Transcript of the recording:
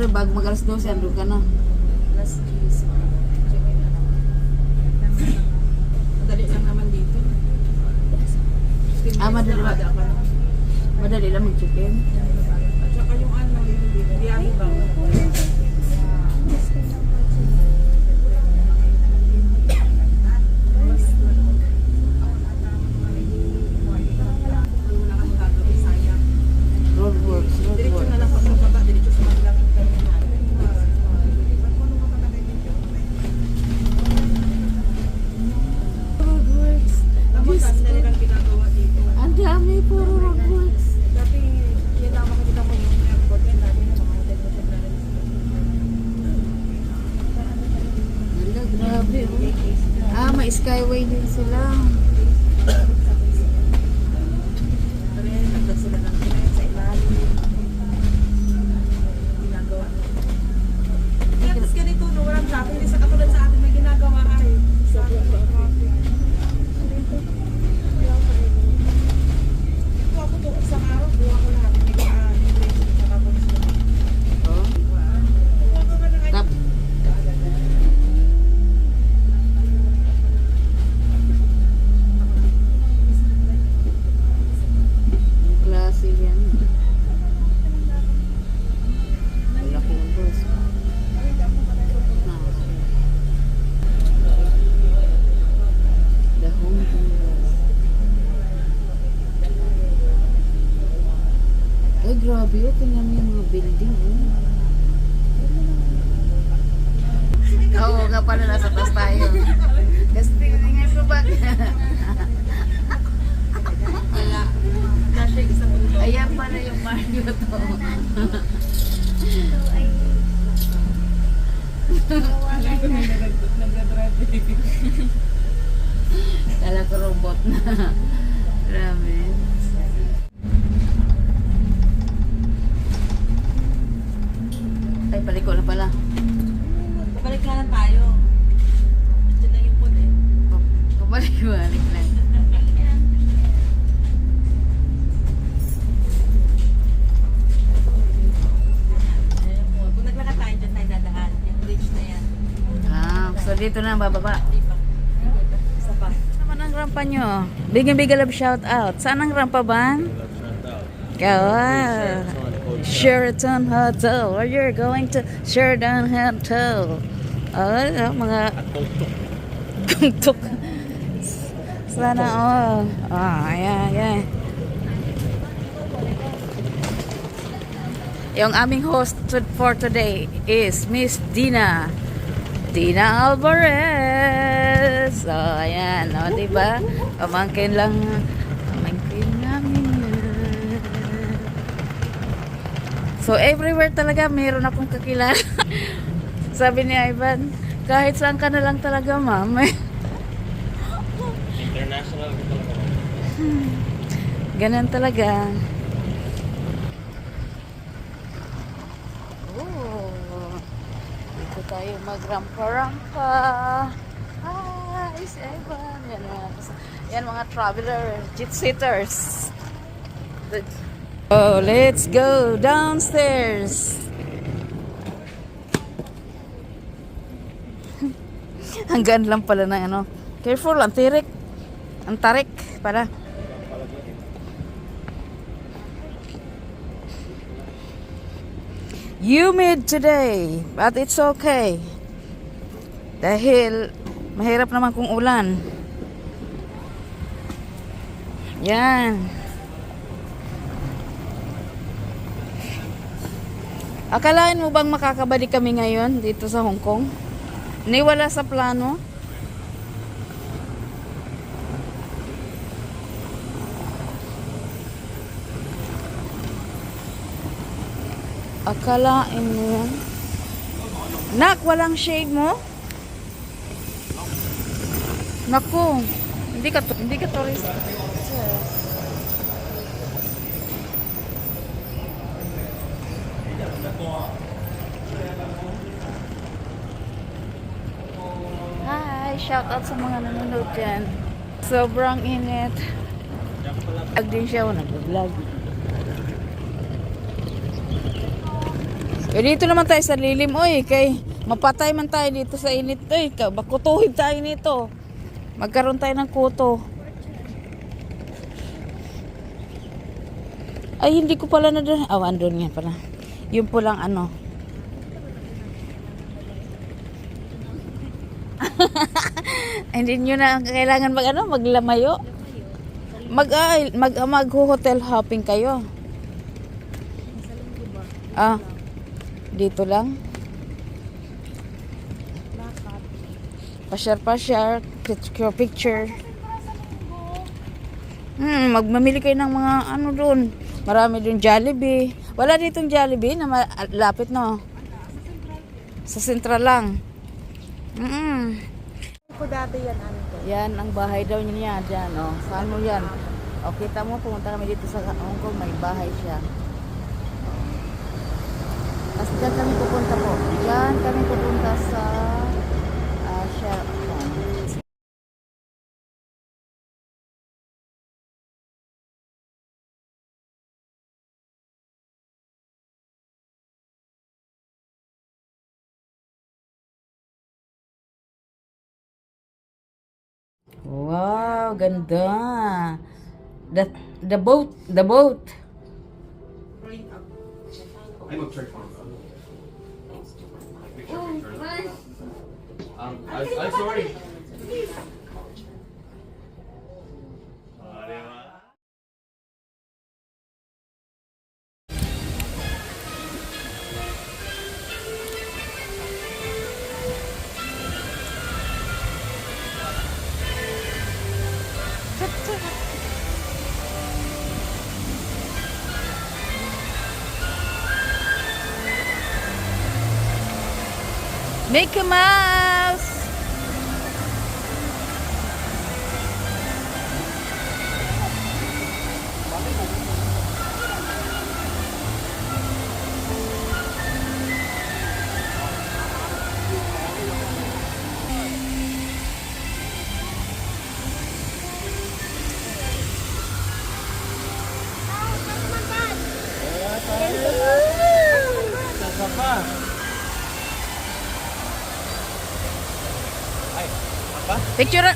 Siyempre, bag mag alas 12, andun ka na. Last cheese. Chicken na lang. Madali lang naman dito. Ah, madali. Madali lang mag-chicken. May skyway din sila. Kaya nagdag sila ng tren sa ilalim. Ginagawa nila. Kaya tapos ganito, no, walang traffic. Hindi sa katulad sa atin, may ginagawa ay. Sobrang traffic. Ito ako to, isang araw, buha ko lahat. May uh, immigration at saka consular. Oh. Buha ko nga ng Tap. Ang klase yan. Wala kong bus. Ah, okay. The home bus. Ay, grabe oh. Tingnan mo yung mga building oh. Oo nga pala, nasa taas tayo. Kasi tingnan mo ba? Ayan pala yung Mario to. Kala ko robot na. Grabe. Ay, paliko na pala. Babalik na lang tayo. Diyan na yung food eh. Lang. Bridge na yan. Ah, so dito na bababa. Isa pa. Saan ang rampa nyo? Bigyan bigyan love shout out. Saan ang rampa ba? Kawa. Sheraton Hotel. Where you're going to Sheraton Hotel. Oh, mga tungtok. Sana oh. Ah, ayan, ayan. Yung aming host for today is Miss Dina. Dina Alvarez. So, ayan. O, diba? Pamangkin lang. Pamangkin namin yan. So, everywhere talaga meron akong kakilala. Sabi ni Ivan, kahit saan ka na lang talaga, ma'am. International talaga. Ganun talaga. Oh, dito tayo magrampa-rampa. Hi, si Evan. Yan mga, yan mga traveler, jet sitters. Oh, let's go downstairs. Hanggang lang pala ng ano. Careful, ang tirik. Ang tarik. Para. Humid today, but it's okay. Dahil mahirap naman kung ulan. Yan. Akalain mo bang makakabalik kami ngayon dito sa Hong Kong? Ni wala sa plano? Akalain mo? Nak, walang shade mo? Naku, hindi ka, hindi ka tourist. Hi, shout out sa mga nanonood dyan. Sobrang init. Vlog din siya, oh, nag-vlog. Eh, dito naman tayo sa lilim, oy. Kay mapatay man tayo dito sa init, oy. Bakutuhin tayo nito. Magkaroon tayo ng kuto. Ay, hindi ko pala na doon. Oh, andun yan pala. Yung pulang ano. hindi nyo na kailangan mag ano, maglamayo. Mag, ay, mag, mag hotel hopping kayo. Ah, dito lang. Pasyar-pasyar, picture, picture. Hmm, magmamili kayo ng mga ano doon. Marami doon Jollibee. Wala ditong Jollibee na malapit no. Sa Central lang. Mm dati yan, ano to. Yan ang bahay daw niya diyan, oh. Saan mo yan? O, kita mo, pumunta kami dito sa Hong Kong, may bahay siya. Tapos dyan kami pupunta po. Dyan kami pupunta sa uh, Sheraton. Wow, ganda. The the boat, the boat. I'm a church farm. Um, I, I'm sorry. Mickey Picture